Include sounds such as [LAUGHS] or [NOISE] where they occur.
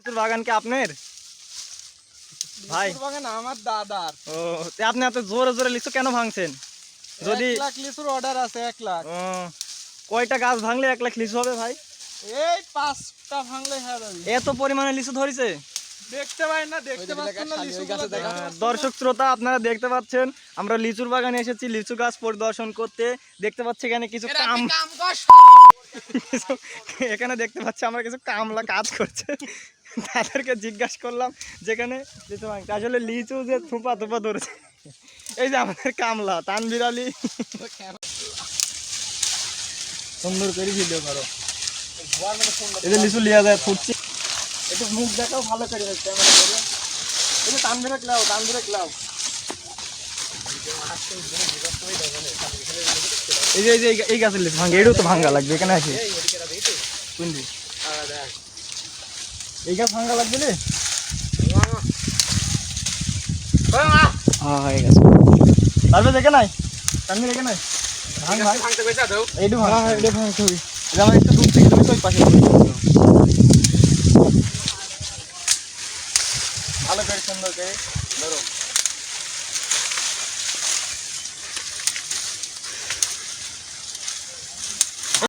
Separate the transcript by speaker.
Speaker 1: লিচুর বাগান কি আপনার? ভাই।
Speaker 2: বাগান আমার দাদার।
Speaker 1: ও তে আপনি এত জোরে জোরে লিচু কেন ভাঙছেন? যদি
Speaker 2: লাখ লিচুর অর্ডার আছে এক লাখ।
Speaker 1: ও, কয়টা গাছ ভাঙলে এক লাখ লিচু হবে ভাই?
Speaker 2: এই পাঁচটা ভাঙলে হ্যাঁ
Speaker 1: এত পরিমাণে লিচু ধরেছে?
Speaker 2: দেখতে পাই না দেখতে পাচ্ছেন না লিচু
Speaker 1: দর্শক শ্রোতা আপনারা দেখতে পাচ্ছেন আমরা লিচুর বাগানে এসেছি লিচু গাছ পরিদর্শন করতে। দেখতে পাচ্ছি এখানে কিছু কাম কিছু- [LAUGHS] এখানে দেখতে পাচ্ছি আমরা কিছু কামলা কাজ করছে। [LAUGHS] তাদেরকে জিজ্ঞাসা করলাম যেখানে লিচু ভাঙতে আসলে লিচু যে থুপা থুপা ধরেছে এই যে আমাদের কামলা তানবির আলী। সুন্দর করে ভিডিও করো। এই যে লিচু লিয়া যায় ফুটছি। একটু মুখ দেখাও ভালো করে ক্যামেরা করে এই যে তানবিরে ক্লাও তানবিরে ক্লাও এই যে এই যে গাছের লিচু ভাঙ্গা এটাও তো ভাঙ্গা লাগবে এখানে আছে। কোনটি? এই গাছ ভাঙা লাগবে রে। হ্যাঁ হয়ে গেছে। তারপরে দেখে নাই? দেখে নাই? এইটু ভাঙ। হ্যাঁ এইটু ভাঙতে হবে এটা আমার একটু দূর থেকে তুমি তো ওই পাশে ভালো করে সুন্দর করে